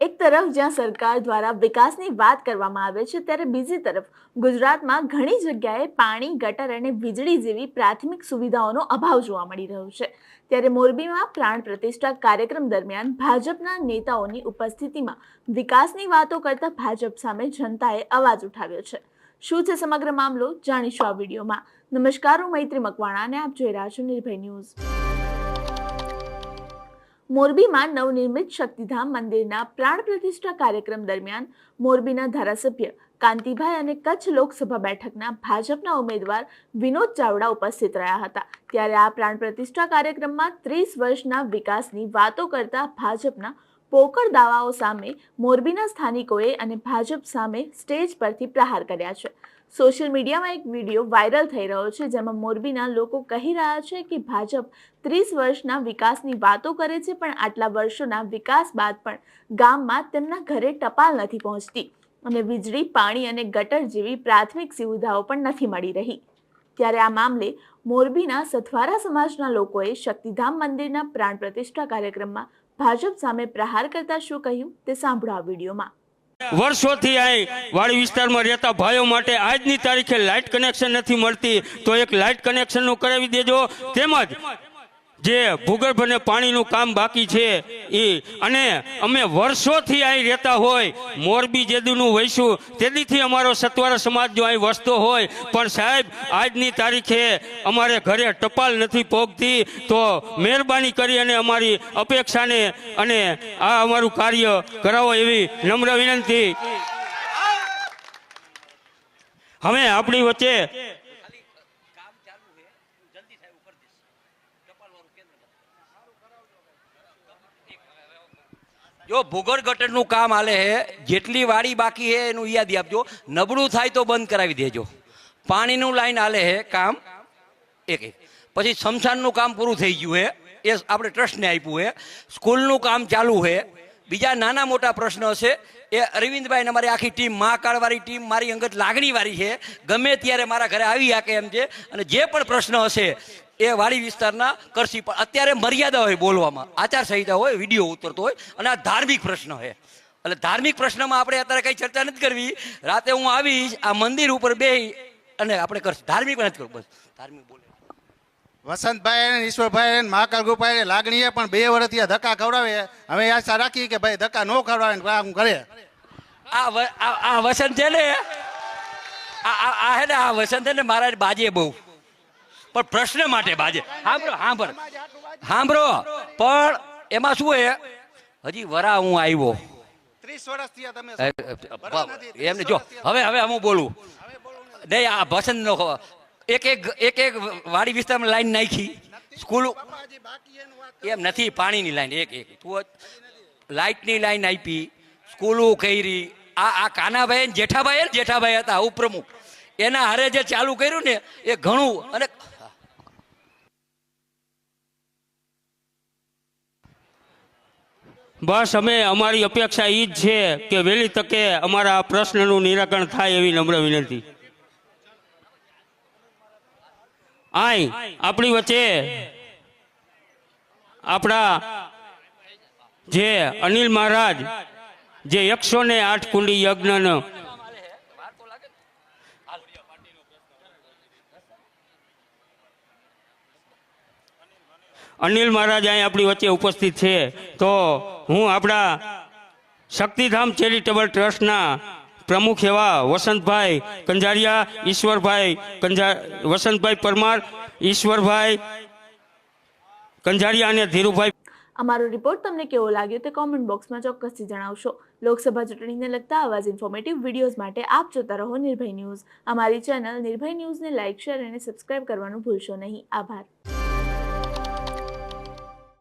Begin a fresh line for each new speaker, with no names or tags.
એક તરફ જ્યાં સરકાર દ્વારા વિકાસની વાત કરવામાં આવે છે, ત્યારે બીજી તરફ ગુજરાતમાં ઘણી જગ્યાએ પાણી, ગટર અને વીજળી જેવી પ્રાથમિક સુવિધાઓનો અભાવ જોવા મળી રહ્યો છે. ત્યારે મોરબીમાં પ્રાણ પ્રતિષ્ઠા કાર્યક્રમ દરમિયાન ભાજપના નેતાઓની ઉપસ્થિતિમાં વિકાસની વાતો કરતા ભાજપ સામે જનતાએ અવાજ ઉઠાવ્યો છે. શું છે સમગ્ર મામલો? જાણીશું આ વિડીયોમાં. નમસ્કાર, હું મૈત્રી મકવાણા અને આપ જોઈ રહ્યા છો નિર્ભય ન્યૂઝ. મોરબીમાં નવનિર્મિત શક્તિધામ મંદિરના પ્રાણ પ્રતિષ્ઠા કાર્યક્રમ દરમિયાન મોરબીના ધારાસભ્ય કાંતિભાઈ અને કચ્છ લોકસભા બેઠકના ભાજપના ઉમેદવાર વિનોદ ચાવડા ઉપસ્થિત રહ્યા હતા. ત્યારે આ પ્રાણ પ્રતિષ્ઠા કાર્યક્રમમાં ત્રીસ વર્ષના વિકાસની વાતો કરતા ભાજપના પોકળ દાવાઓ સામે મોરબીના સ્થાનિકોએ અને ભાજપ સામે સ્ટેજ પરથી પ્રહાર કર્યા છે. સોશિયલ મીડિયામાં એક વીડિયો વાયરલ થઈ રહ્યો છે જેમાં મોરબીના લોકો કહી રહ્યા છે કે ભાજપ ત્રીસ વર્ષના વિકાસની વાતો કરે છે પણ આટલા વર્ષોના વિકાસ બાદ પણ ગામમાં તેમના ઘરે ટપાલ નથી પહોંચતી અને વીજળી, પાણી અને ગટર જેવી પ્રાથમિક સુવિધાઓ પણ નથી મળી રહી. ત્યારે આ મામલે મોરબીના સથવારા સમાજના લોકોએ શક્તિધામ મંદિરના પ્રાણ પ્રતિષ્ઠા કાર્યક્રમમાં ભાજપ સામે પ્રહાર કરતા શું કહ્યું તે સાંભળો આ વિડીયોમાં.
વર્ષોથી અહીં વાડી વિસ્તારમાં રહેતા ભાઈઓ માટે આજની તારીખે લાઇટ કનેક્શન નથી મળતી, તો એક લાઇટ કનેક્શનનું કરાવી દેજો. તેમજ જે ભૂગર્ભ અને પાણીનું કામ બાકી છે એ અને અમે વર્ષોથી અહીં રહેતા હોય, મોરબી જેદુનું વહીશું તેદીથી અમારો સત્વારા સમાજ જો અહીં વસતો હોય, પણ સાહેબ, આજની તારીખે અમારે ઘરે ટપાલ નથી પહોંચતી તો મહેરબાની કરી અને અમારી અપેક્ષાને અને આ અમારું કાર્ય કરાવો એવી નમ્ર વિનંતી. હવે આપણી વચ્ચે
જો ભૂગોળ ગટરનું કામ હાલે હે, જેટલી વાડી બાકી હે એનું યાદી આપજો. નબળું થાય તો બંધ કરાવી દેજો. પાણીનું લાઈન હાલે હે કામ એક. એક પછી સ્મશાનનું કામ પૂરું થઈ ગયું હે, એ આપણે ટ્રસ્ટને આપ્યું હે. સ્કૂલનું કામ ચાલુ હે. બીજા નાના મોટા પ્રશ્નો છે એ અરવિંદભાઈ અમારી આખી ટીમ મહાકાળવાળી ટીમ, મારી અંગત લાગણીવાળી છે ગમે ત્યારે મારા ઘરે આવી શકે એમ છે. અને જે પણ પ્રશ્ન હશે એ વાડી વિસ્તારના કરશી પણ અત્યારે મર્યાદા હોય બોલવામાં. આચારસંહિતા હોય વીડિયો ઉતરતો હોય અને આ ધાર્મિક પ્રશ્ન હોય એટલે ધાર્મિક પ્રશ્નમાં આપણે અત્યારે કંઈ ચર્ચા નથી કરવી. રાતે હું આવીશ આ મંદિર ઉપર બે અને આપણે કરશું. ધાર્મિક નથી કરવું બસ. ધાર્મિક બોલે.
વસંતભાઈ અને ઈશ્વરભાઈ અને મહાકાળ ગોપાઈ લાગણીએ પણ બે વર્ષથી આ ધક્કા ખવડાવે હવે આશા રાખી કે ભાઈ ધક્કા ન ખવડાવે હું કામ કરે.
આ વસંત છે ને આ હે ને આ વસંત છે ને મારા બાજે બહુ. પણ પ્રશ્ન માટે બાજે. સાંભળો સાંભળ સાંભળો પણ એમાં શું હે હજી વરા હું આવ્યો. એ, એ, એમને જો હવે હવે હું બોલું. નહીં આ વસંત નો એક એક એક એક વાડી વિસ્તારમાં લાઈન નાખી. સ્કૂલ એમ નથી પાણીની લાઈન. એક એક. તું લાઇટની લાઈન આપી સ્કૂલો કરી આ આ કાનાભાઈ જેઠાભાઈ જેઠાભાઈ હતા ઉપપ્રમુખ. એના હારે જે ચાલુ કર્યું ને એ ઘણું અને
બસ અમે, અમારી અપેક્ષા એ જ છે કે વહેલી તકે અમારા પ્રશ્નનું નિરાકરણ થાય એવી નમ્ર વિનંતી. આય આપણી વચ્ચે આપણા જે અનિલ મહારાજ, જે એકસો ને આઠ કુંડી યજ્ઞનો અનિલ મહારાજ અહીં આપણી વચ્ચે ઉપસ્થિત છે. તો હું આપણા શક્તિધામ ચેરિટેબલ ટ્રસ્ટના પ્રમુખ એવા વસંતભાઈ કંજારિયા, ઈશ્વરભાઈ કંજા, વસંતભાઈ પરમાર, ઈશ્વરભાઈ કંજારિયા અને ધીરુભાઈ.
અમારો રિપોર્ટ તમને કેવો લાગ્યો તે કોમેન્ટ બોક્સમાં ચોક્કસથી જણાવશો. લોકસભા ચૂંટણીને લગતા આવા ઇન્ફોર્મેટિવ વિડીયોઝ માટે આપ જોતા રહો નિર્ભય ન્યૂઝ. અમારી ચેનલ નિર્ભય ન્યૂઝને લાઇક શેર અને સબસ્ક્રાઇબ કરવાનું ભૂલશો નહીં. આભાર.